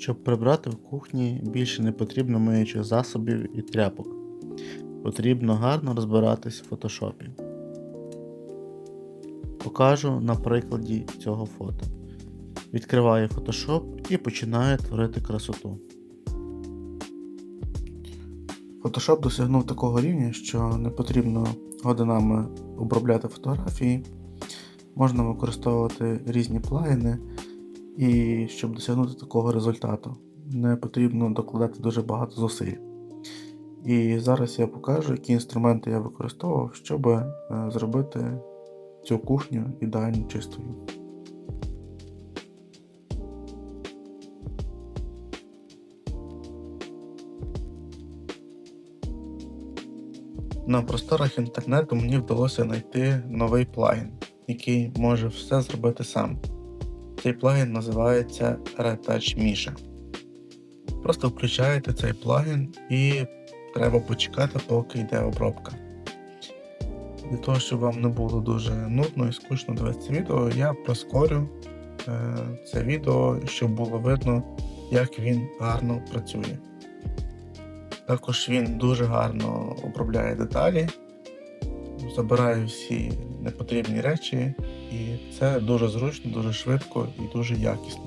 Щоб прибрати в кухні більше не потрібно миючих засобів і тряпок. Потрібно гарно розбиратись в фотошопі. Покажу на прикладі цього фото. Відкриваю Photoshop і починаю творити красоту. Photoshop досягнув такого рівня, що не потрібно годинами обробляти фотографії. Можна використовувати різні плагіни, і щоб досягнути такого результату, не потрібно докладати дуже багато зусиль. І зараз я покажу, які інструменти я використовував, щоб е, зробити цю кухню ідеально чистою. На просторах інтернету мені вдалося знайти новий плагін, який може все зробити сам. Цей плагін називається Retouch Misha. Просто включаєте цей плагін і треба почекати, поки йде обробка. Для того, щоб вам не було дуже нудно і скучно дивитися відео, я прискорю е, це відео, щоб було видно, як він гарно працює. Також він дуже гарно обробляє деталі, забирає всі непотрібні речі, і це дуже зручно, дуже швидко і дуже якісно.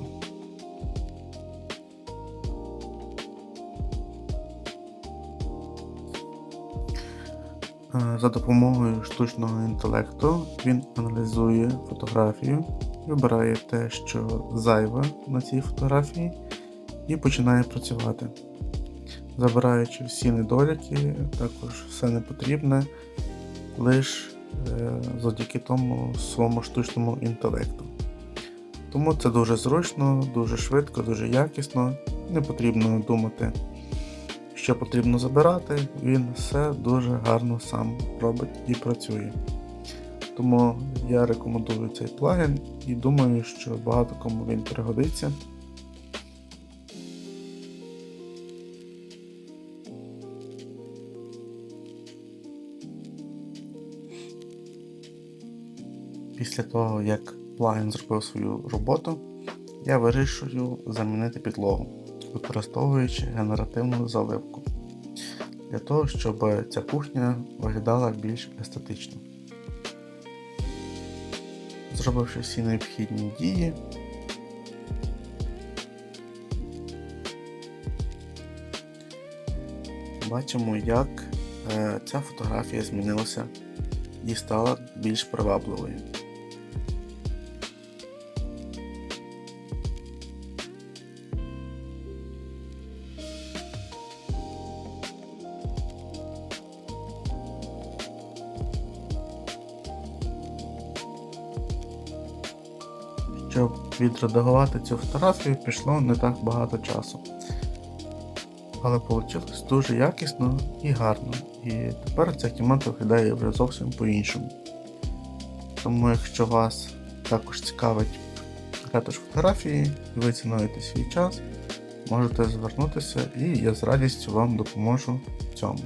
Е, За допомогою штучного інтелекту він аналізує фотографію, вибирає те, що зайве на цій фотографії, і починає працювати забираючи всі недоліки, також все непотрібне, лише завдяки тому своєму штучному інтелекту. Тому це дуже зручно, дуже швидко, дуже якісно, не потрібно думати, що потрібно забирати, він все дуже гарно сам робить і працює. Тому я рекомендую цей плагін і думаю, що багато кому він пригодиться. Після того, як плагін зробив свою роботу, я вирішую замінити підлогу, використовуючи генеративну заливку для того, щоб ця кухня виглядала більш естетично. Зробивши всі необхідні дії, бачимо, як е, ця фотографія змінилася і стала більш привабливою. Щоб відредагувати цю фотографію, пішло не так багато часу. Але вийшло дуже якісно і гарно. І тепер ця кімната виглядає вже зовсім по-іншому. Тому якщо вас також цікавить ретуш фотографії і ви цінуєте свій час, можете звернутися і я з радістю вам допоможу в цьому.